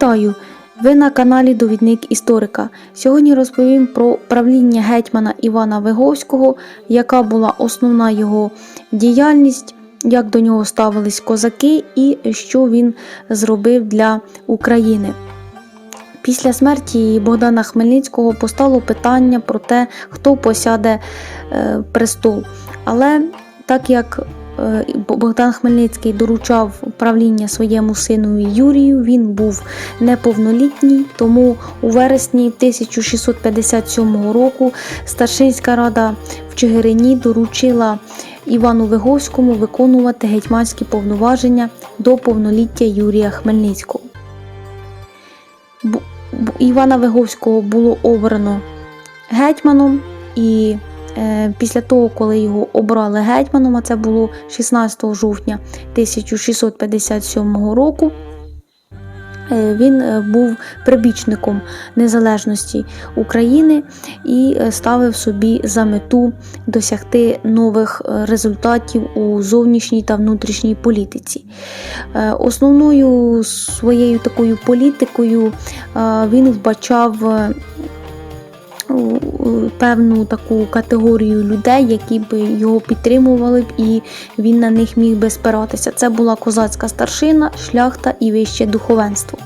Вітаю! Ви на каналі Довідник Історика. Сьогодні розповім про правління гетьмана Івана Виговського, яка була основна його діяльність, як до нього ставились козаки і що він зробив для України. Після смерті Богдана Хмельницького постало питання про те, хто посяде е, престол. Але так як Богдан Хмельницький доручав правління своєму сину Юрію, він був неповнолітній, тому у вересні 1657 року Старшинська рада в Чигирині доручила Івану Виговському виконувати гетьманські повноваження до повноліття Юрія Хмельницького. Івана Виговського було обрано гетьманом, і е, після того, коли його обрали гетьманом, а це було 16 жовтня 1657 року, е, він е, був прибічником незалежності України і е, ставив собі за мету досягти нових е, результатів у зовнішній та внутрішній політиці. Е, Основною своєю такою політикою е, він вбачав е, певну таку категорію людей, які би його підтримували б, і він на них міг би спиратися. Це була козацька старшина, шляхта і вище духовенство.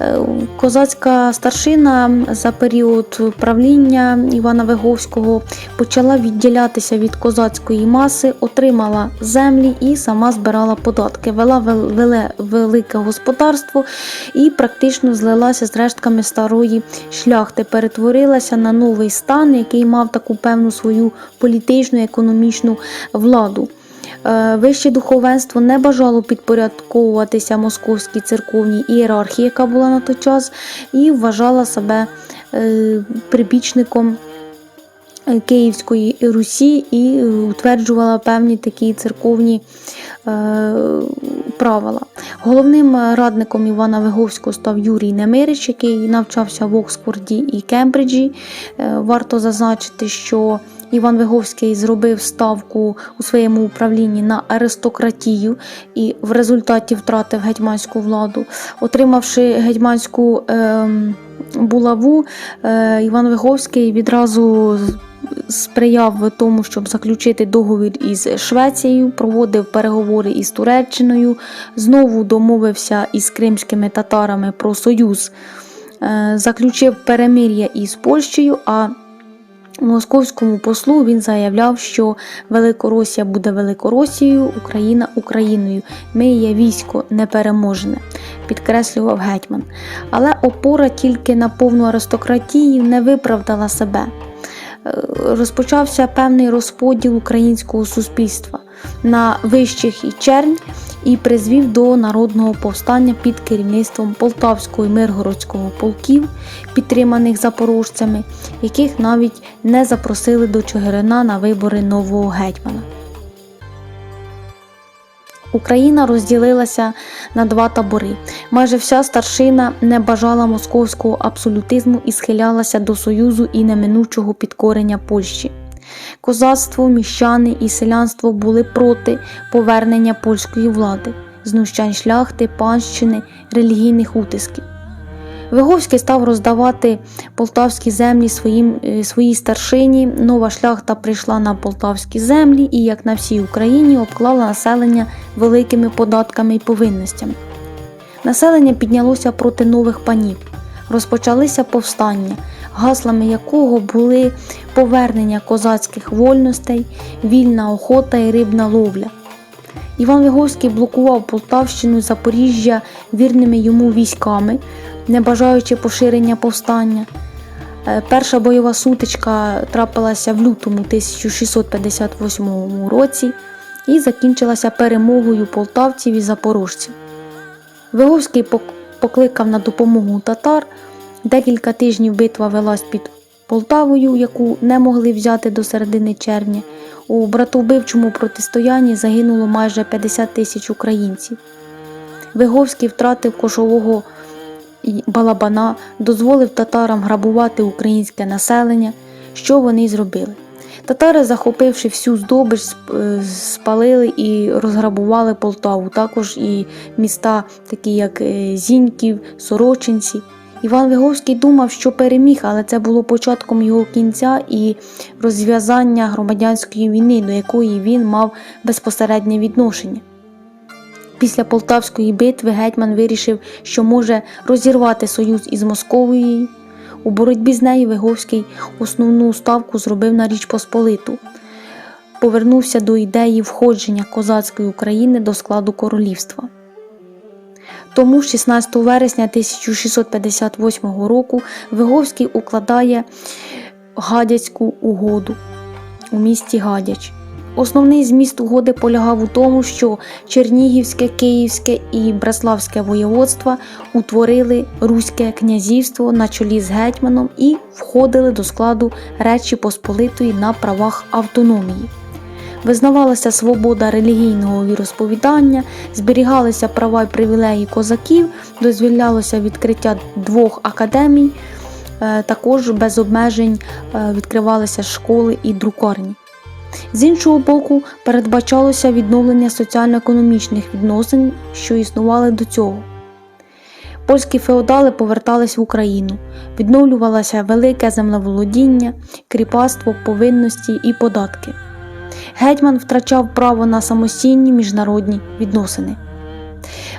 Е, Козацька старшина за період правління Івана Виговського почала відділятися від козацької маси, отримала землі і сама збирала податки, вела вел- веле- велике господарство і практично злилася з рештками старої шляхти, перетворилася на новий стан, який мав таку певну свою політичну економічну владу. Е, Вище духовенство не бажало підпорядковуватися московській церковній ієрархії, яка була на той час, і вважала себе е, прибічником е, Київської Русі і утверджувала певні такі церковні правила. Головним радником Івана Виговського став Юрій Немирич, який навчався в Оксфорді і Кембриджі. Варто зазначити, що Іван Виговський зробив ставку у своєму управлінні на аристократію і в результаті втратив гетьманську владу. Отримавши гетьманську ем, булаву, е, Іван Виговський відразу сприяв тому, щоб заключити договір із Швецією, проводив переговори із Туреччиною, знову домовився із кримськими татарами про союз, е, заключив перемир'я із Польщею. а Московському послу він заявляв, що Великоросія буде Великоросією, Україна Україною. Ми є військо непереможне, підкреслював гетьман. Але опора тільки на повну аристократію не виправдала себе. Е, Розпочався певний розподіл українського суспільства на вищих і чернь і призвів до народного повстання під керівництвом Полтавського і Миргородського полків, підтриманих запорожцями, яких навіть не запросили до Чигирина на вибори нового гетьмана. Україна розділилася на два табори. Майже вся старшина не бажала московського абсолютизму і схилялася до союзу і неминучого підкорення Польщі. Козацтво, міщани і селянство були проти повернення польської влади, знущань шляхти, панщини, релігійних утисків. Виговський став роздавати полтавські землі своїм, е, своїй старшині. Нова шляхта прийшла на полтавські землі і, як на всій Україні, обклала населення великими податками і повинностями. Населення піднялося проти нових панів. Розпочалися повстання, гаслами якого були повернення козацьких вольностей, вільна охота і рибна ловля. Іван Виговський блокував Полтавщину і Запоріжжя вірними йому військами, не бажаючи поширення повстання. Е, Перша бойова сутичка трапилася в лютому 1658 році і закінчилася перемогою полтавців і запорожців. Виговський покликав на допомогу татар. Декілька тижнів битва велась під Полтавою, яку не могли взяти до середини червня. У братовбивчому протистоянні загинуло майже 50 тисяч українців. Виговський втратив кошового балабана, дозволив татарам грабувати українське населення, що вони й зробили. Татари, захопивши всю здобич, е, спалили і розграбували Полтаву, також і міста, такі як е, Зіньків, Сорочинці. Іван Виговський думав, що переміг, але це було початком його кінця і розв'язання громадянської війни, до якої він мав безпосереднє відношення. Після Полтавської битви гетьман вирішив, що може розірвати союз із Московією. У боротьбі з нею Виговський основну ставку зробив на Річ Посполиту. Повернувся до ідеї входження козацької України до складу королівства. Тому 16 вересня 1658 року Виговський укладає Гадяцьку угоду у місті Гадяч. Основний зміст угоди полягав у тому, що Чернігівське, Київське і Браславське воєводства утворили Руське князівство на чолі з гетьманом і входили до складу Речі Посполитої на правах автономії. Визнавалася свобода релігійного віросповідання, зберігалися права й привілеї козаків, дозволялося відкриття двох академій, е, також без обмежень е, відкривалися школи і друкарні. З іншого боку, передбачалося відновлення соціально-економічних відносин, що існували до цього. Польські феодали повертались в Україну, відновлювалося велике землеволодіння, кріпацтво, повинності і податки. Гетьман втрачав право на самостійні міжнародні відносини.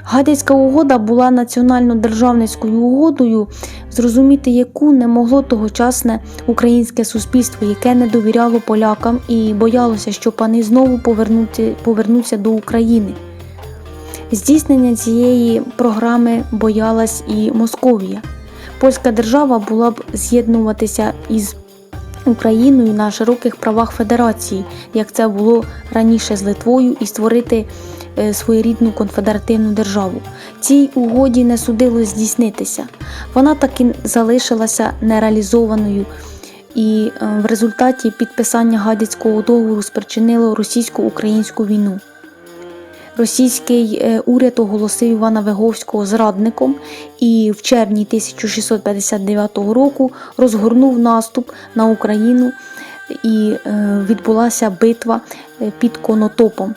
Гадяцька угода була національно-державницькою угодою, зрозуміти яку не могло тогочасне українське суспільство, яке не довіряло полякам і боялося, що пани знову повернуться, до України. Здійснення цієї програми боялась і Московія. Польська держава була б з'єднуватися із Україною на широких правах федерації, як це було раніше з Литвою, і створити своєрідну конфедеративну державу. Цій угоді не судилось здійснитися. Вона так і залишилася нереалізованою, і е, в результаті підписання Гадяцького договору спричинило російсько-українську війну. Російський е, уряд оголосив Івана Виговського зрадником і в червні 1659 року розгорнув наступ на Україну і е, відбулася битва е, під Конотопом.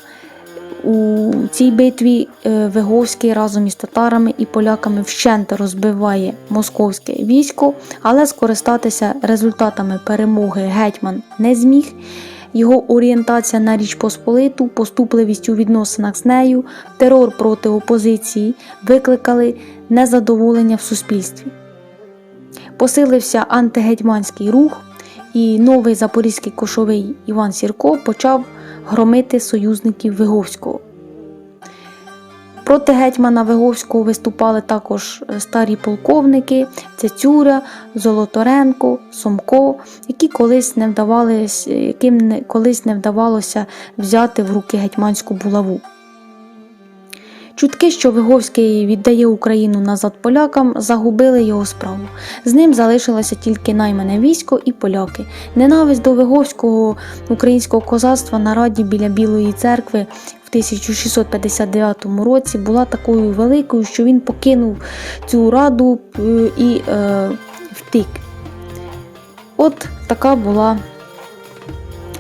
У цій битві е, Виговський разом із татарами і поляками вщент розбиває московське військо, але скористатися результатами перемоги гетьман не зміг. Його орієнтація на Річ Посполиту, поступливість у відносинах з нею, терор проти опозиції викликали незадоволення в суспільстві. Посилився антигетьманський рух, і новий запорізький кошовий Іван Сірко почав громити союзників Виговського. Проти гетьмана Виговського виступали також е, старі полковники Цецюря, Золоторенко, Сомко, які колись не вдавалися, яким колись не вдавалося взяти в руки гетьманську булаву. Чутки, що Виговський віддає Україну назад полякам, загубили його справу. З ним залишилося тільки наймане військо і поляки. Ненависть до Виговського українського козацтва на раді біля Білої церкви в 1659 році була такою великою, що він покинув цю раду е, і е, втік. От така була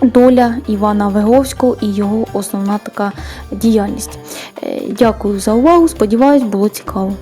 доля Івана Виговського і його основна така діяльність. Е, Дякую за увагу. Сподіваюсь, було цікаво.